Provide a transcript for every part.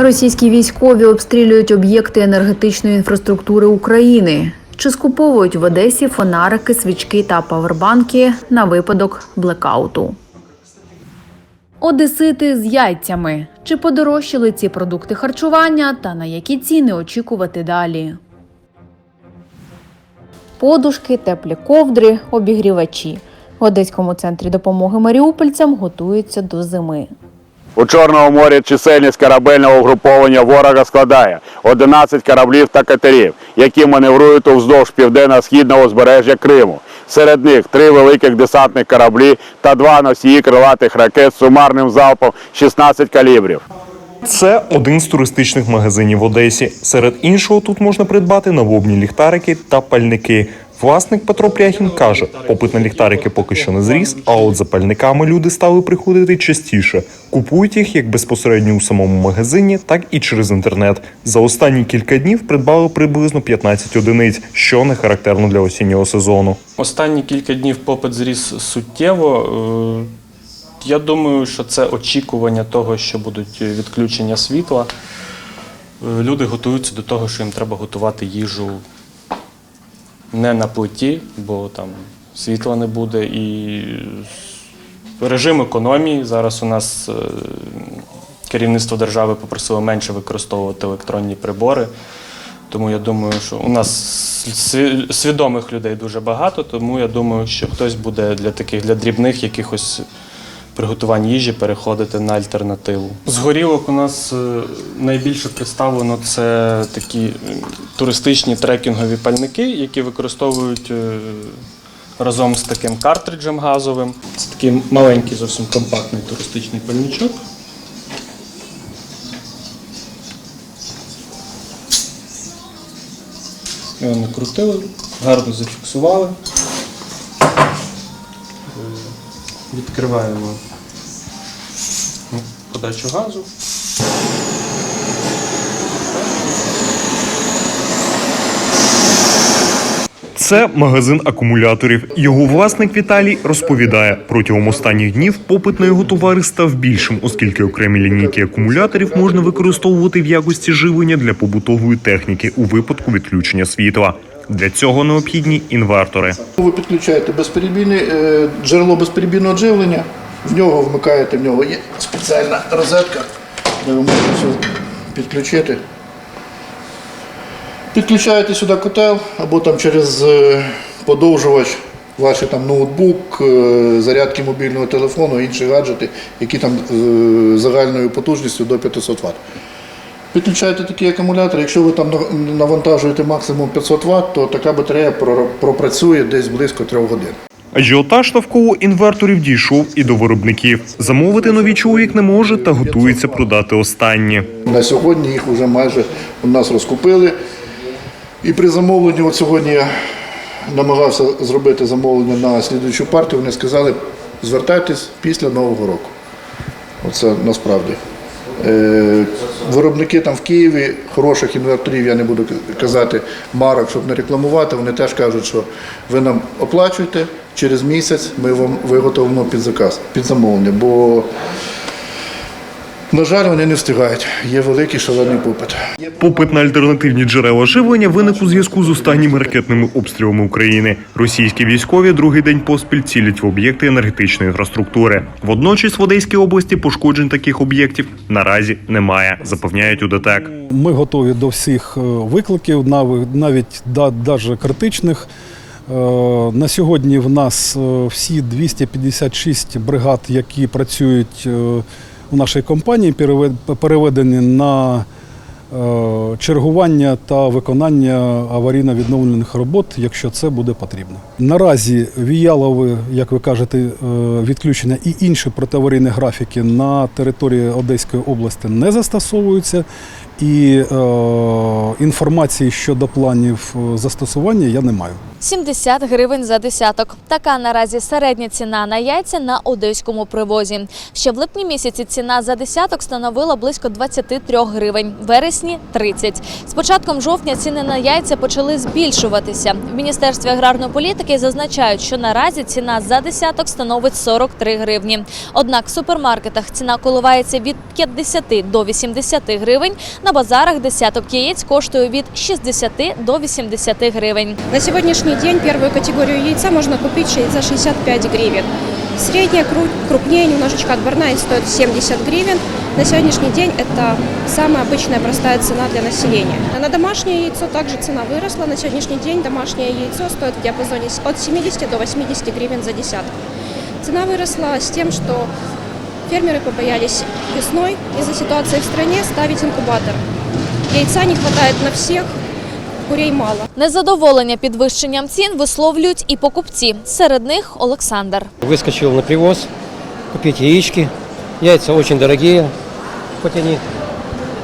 Російські військові обстрілюють об'єкти енергетичної інфраструктури України. Чи скуповують в Одесі фонарики, свічки та павербанки на випадок блекауту? Одесити з яйцями. Чи подорожчали ці продукти харчування та на які ціни очікувати далі? Подушки, теплі ковдри, обігрівачі. В Одеському центрі допомоги маріупольцям готуються до зими. У Чорному морі чисельність корабельного угруповання ворога складає 11 кораблів та катерів, які маневрують уздовж південно-східного узбережжя Криму. Серед них три великих десантних кораблі та два носії крилатих ракет з сумарним залпом 16 калібрів. Це один з туристичних магазинів в Одесі. Серед іншого тут можна придбати навобні ліхтарики та пальники. Власник Петро Пряхін каже, попит на ліхтарики поки що не зріс, а от за пальниками люди стали приходити частіше. Купують їх як безпосередньо у самому магазині, так і через інтернет. За останні кілька днів придбали приблизно 15 одиниць, що не характерно для осіннього сезону. Останні кілька днів попит зріс суттєво. Е, Я думаю, що це очікування того, що будуть відключення світла. Е, Люди готуються до того, що їм треба готувати їжу не на плиті, бо там світла не буде. І режим економії. Зараз у нас е, керівництво держави попросило менше використовувати електронні прибори. Тому я думаю, що у нас свідомих людей дуже багато, тому я думаю, що хтось буде для таких для дрібних якихось приготувань їжі переходити на альтернативу. З горілок у нас е, найбільше представлено це такі е, туристичні трекінгові пальники, які використовують е, разом з таким картриджем газовим. Це такий маленький, зовсім компактний туристичний пальничок. Його накрутили, гарно зафіксували. Відкриваємо подачу газу. Це магазин акумуляторів. Його власник Віталій розповідає, протягом останніх днів попит на його товари став більшим, оскільки окремі лінійки акумуляторів можна використовувати в якості живлення для побутової техніки у випадку відключення світла. Для цього необхідні інвертори. Ви підключаєте безперебійне е, джерело безперебійного живлення, в нього вмикаєте, в нього є спеціальна розетка, де ви можете все підключити. Підключаєте сюди котел або там через е, подовжувач ваш там ноутбук, е, зарядки мобільного телефону, інші гаджети, які там е, загальною потужністю до 500 Вт. Підключаєте такий акумулятор, якщо ви там навантажуєте максимум 500 Вт, то така батарея пропрацює десь близько 3 годин. Ажіотаж навколо інверторів дійшов і до виробників. Замовити нові чоловік не може та готується продати останні. На сьогодні їх вже майже у нас розкупили. І при замовленні, от сьогодні я намагався зробити замовлення на слідуючу партію, вони сказали, звертайтесь після Нового року. Оце насправді. Е, виробники там в Києві хороших інверторів, я не буду казати марок, щоб не рекламувати, вони теж кажуть, що ви нам оплачуєте, через місяць ми вам виготовимо під заказ, під замовлення. Бо, на жаль, вони не встигають. Є великий шалений попит. Попит на альтернативні джерела живлення виник у зв'язку з останніми ракетними обстрілами України. Російські військові другий день поспіль цілять в об'єкти енергетичної інфраструктури. Водночас в Одеській області пошкоджень таких об'єктів наразі немає, запевняють у ДТЕК. Ми готові до всіх е, викликів, нав- навіть да- критичних. Е, На сьогодні в нас е, всі 256 бригад, які працюють е, у нашій компанії, переведені на чергування та виконання аварійно-відновлених робот, якщо це буде потрібно. Наразі віялові, як ви кажете, відключення і інші протиаварійні графіки на території Одеської області не застосовуються. І е, інформації щодо планів е, застосування я не маю. 70 гривень за десяток. Така наразі середня ціна на яйця на одеському привозі. Ще в липні місяці ціна за десяток становила близько 23 гривень, вересні 30. З початком жовтня ціни на яйця почали збільшуватися. В міністерстві аграрної політики зазначають, що наразі ціна за десяток становить 43 гривні. Однак в супермаркетах ціна коливається від 50 до 80 гривень. На базарах десяток яєць коштує від 60 до 80 гривень. На сегодняшний день первую категорию яйца можно купить ши- за 65 гривен. Средняя, кру- крупнее немножечко отборная стоит 70 гривен. На сегодняшний день это самая обычная простая цена для населения. А на домашнее яйцо также цена выросла. На сегодняшний день домашнее яйцо стоит в диапазоне с- от 70 до 80 гривен за десяток. Цена выросла с тем, что фермеры побоялись весной из-за ситуации в стране ставить инкубатор. Яйца не хватает на всех, курей мало. Незадоволення підвищенням цін висловлюють і покупці. Серед них Олександр. Выскочил на привоз купить яички. Яйца очень дорогие, хоть они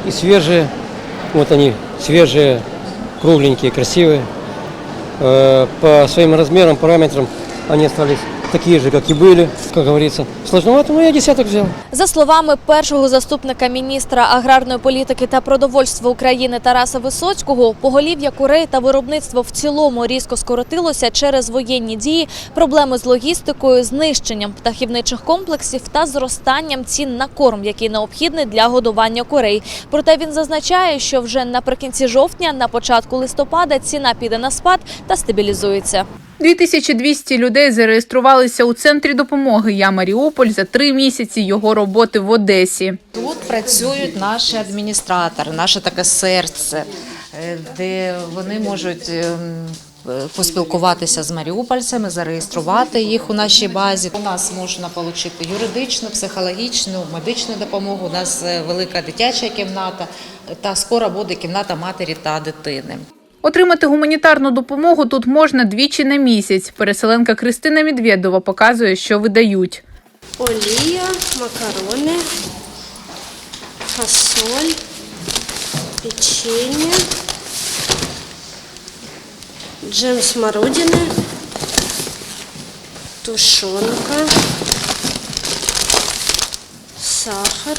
и свежие. Вот они свежие, кругленькие, красивые. Э, По своим размерам, параметрам они остались такие же, как и были, как говорится. Сложновато, но я десяток взял. За словами першого заступника міністра аграрної політики та продовольства України Тараса Висоцького, поголів'я курей та виробництво в цілому різко скоротилося через воєнні дії, проблеми з логістикою, знищенням птахівничих комплексів та зростанням цін на корм, який необхідний для годування курей. Проте він зазначає, що вже наприкінці жовтня, на початку листопада, ціна піде на спад та стабілізується. 2200 людей зареєструвалися у центрі допомоги Я Маріуполь за три місяці його роботи в Одесі. Тут працюють наші адміністратори, наше таке серце, е, де вони можуть ем, поспілкуватися з маріупольцями, зареєструвати їх у нашій базі. У нас можна отримати юридичну, психологічну, медичну допомогу. У нас е, велика дитяча кімната та скоро буде кімната матері та дитини. Отримати гуманітарну допомогу тут можна двічі на місяць. Переселенка Кристина Медведова показує, що видають. Олія, макарони, фасоль, печенье, джем смородины, тушенка, сахар,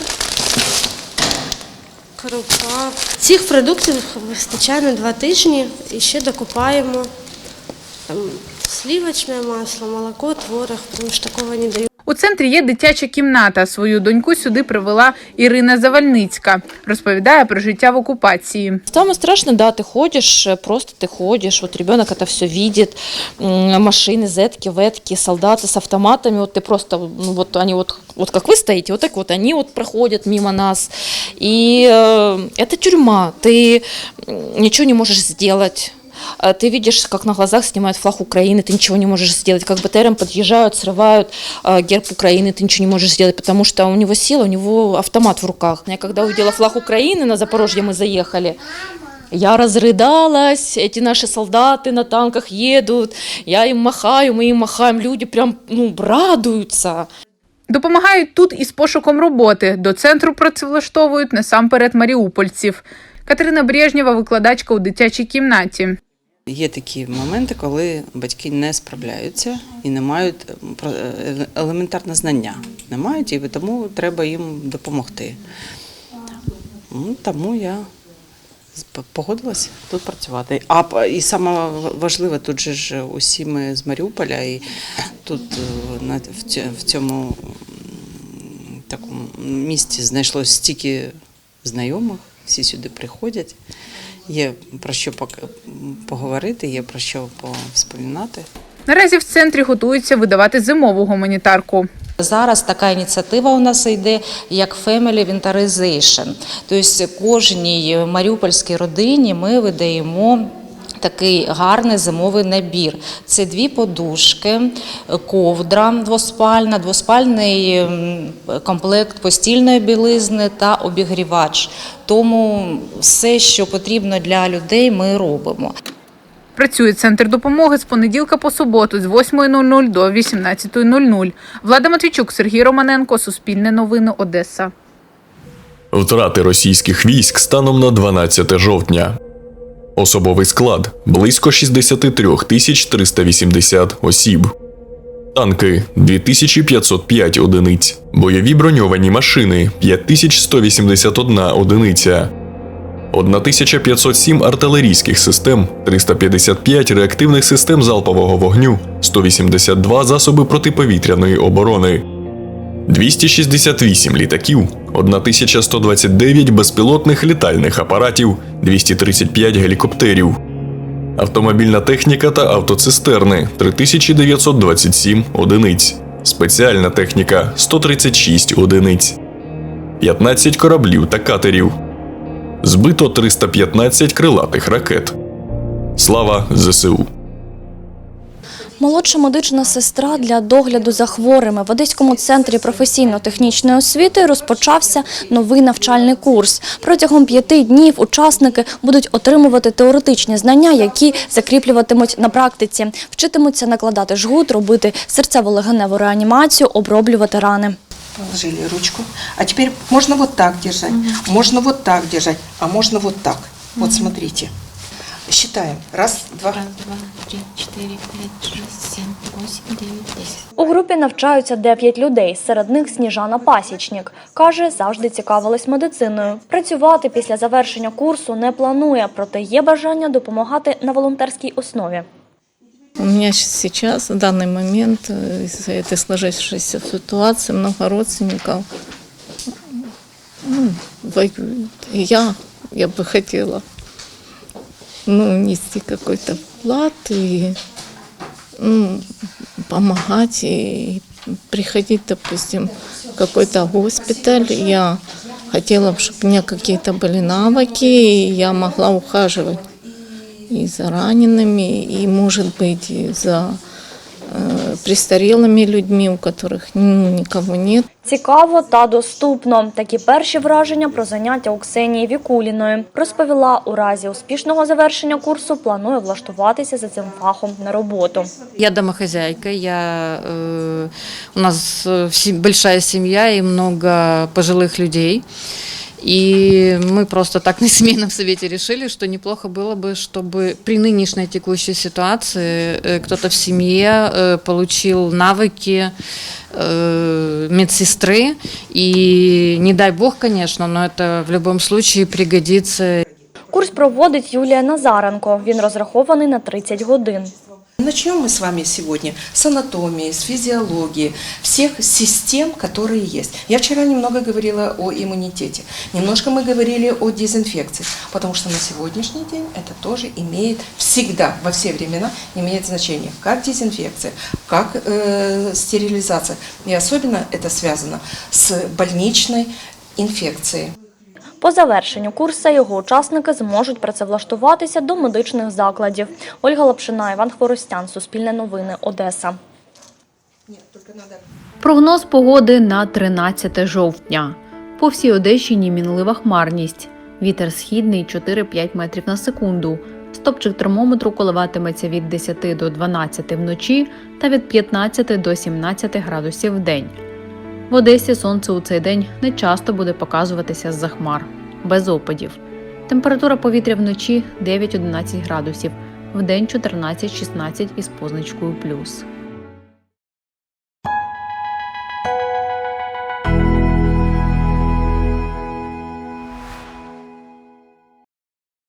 крупа. Цих продуктів вистачає на два тижні і ще докупаємо там, сливочне масло, молоко, творог, тому що такого не дають. У центрі є дитяча кімната. Свою доньку сюди привела Ірина Завальницька. Розповідає про життя в окупації. Самое страшное, да, ты ходишь, э, просто ты ходишь, вот ребенок это все видит, м, машины, зетки, ветки, солдаты с автоматами, вот ты просто, ну, вот они вот, вот как вы стоите, вот так вот они вот проходят мимо нас, и э, это тюрьма, ты м, ничего не можешь сделать. А Ты видишь, как на глазах снимают флаг Украины, ты ничего не можешь сделать. Как БТРом подъезжают, срывают э, герб Украины, ты ничего не можешь сделать, потому что у него сила, у него автомат в руках. Я когда увидела флаг Украины на Запорожье, мы заехали, я разрыдалась, эти наши солдаты на танках едут, я им махаю, мы им махаем, люди прям ну, радуются. Допомагають тут із пошуком роботи. До центру працевлаштовують насамперед маріупольців. Катерина Брежнєва, викладачка у дитячій кімнаті. Є такі моменти, коли батьки не справляються і не мають е, е, елементарне знання. Не мають, і тому треба їм допомогти. Ну, Тому я погодилася тут працювати. А і саме важливе, тут же ж усі ми з Маріуполя, і тут е, в цьому такому місті знайшлося стільки знайомих, всі сюди приходять. Є про що поговорити, є про що повспомінати. Наразі в центрі готуються видавати зимову гуманітарку. Зараз така ініціатива у нас йде як Family Winterization. Тобто кожній маріупольській родині ми видаємо. Такий гарний зимовий набір. Це дві подушки, ковдра двоспальна, двоспальний комплект постільної білизни та обігрівач. Тому все, що потрібно для людей, ми робимо. Працює центр допомоги з понеділка по суботу з 8.00 до 18.00. Влада Матвійчук, Сергій Романенко, Суспільне новини, Одеса. Втрати російських військ станом на 12 жовтня. Особовий склад близько 63 тисяч 380 осіб. Танки 2505 одиниць. Бойові броньовані машини 5181 одиниця. 1507 артилерійських систем, 355 реактивних систем залпового вогню, 182 засоби протиповітряної оборони, 268 літаків, 1129 безпілотних літальних апаратів, 235 гелікоптерів, автомобільна техніка та автоцистерни 3927 одиниць, спеціальна техніка 136 одиниць, 15 кораблів та катерів. Збито 315 крилатих ракет. Слава ЗСУ! Молодша медична сестра для догляду за хворими в Одеському центрі професійно-технічної освіти розпочався новий навчальний курс. Протягом п'яти днів учасники будуть отримувати теоретичні знання, які закріплюватимуть на практиці, вчитимуться накладати жгут, робити серцево-легеневу реанімацію, оброблювати рани. Положили ручку. А теперь можно вот так держать, можно вот так держать, а можно вот так. Вот смотрите. Считаем. Раз, два. У групі навчаються 9 людей, серед них Сніжана Пасічнік. Каже, завжди цікавилась медициною. Працювати після завершення курсу не планує, проте є бажання допомагати на волонтерській основі. У меня щас- сейчас, в данный момент, э, из-за этой сложившейся ситуации, много родственников ну, воюют. И я, я бы хотела ну, нести какой-то вклад и ну, помогать и приходить, допустим, в какой-то госпиталь. Я хотела, чтобы у меня какие-то были навыки, и я могла ухаживать и за ранеными, и, может быть, и за э, престарелыми людьми, у которых ну, никого нет. Цікаво та доступно. Такі перші враження про заняття у Ксенії Вікуліної. Розповіла, у разі успішного завершення курсу планує влаштуватися за цим фахом на роботу. Я домохозяйка, я, э, у нас э, все- большая семья и много пожилых людей. И мы просто так на семейном совете решили, что неплохо было бы, чтобы при нынешней текущей ситуации э, кто-то в семье э, получил навыки э, медсестры. И не дай бог, конечно, но это в любом случае пригодится Курс проводить Юлія Назаренко. Він розрахований на 30 годин. Начнем мы с вами сегодня с анатомии, с физиологии, всех систем, которые есть. Я вчера немного говорила о иммунитете, немножко мы говорили о дезинфекции, потому что на сегодняшний день это тоже имеет всегда, во все времена, имеет значение, как дезинфекция, как э, стерилизация. И особенно это связано с больничной инфекцией. По завершенню курсу його учасники зможуть працевлаштуватися до медичних закладів. Ольга Лапшина, Іван Хворостян, Суспільне новини, Одеса. Прогноз погоди на 13 жовтня. По всій Одещині мінлива хмарність. Вітер східний 4-5 метрів на секунду. Стопчик термометру коливатиметься від 10 до 12 вночі та від 15 до 17 градусів в день. В Одесі сонце у цей день не часто буде показуватися з-за хмар, без опадів. Температура повітря вночі 9-11 градусів, вдень 14-16 із позначкою плюс.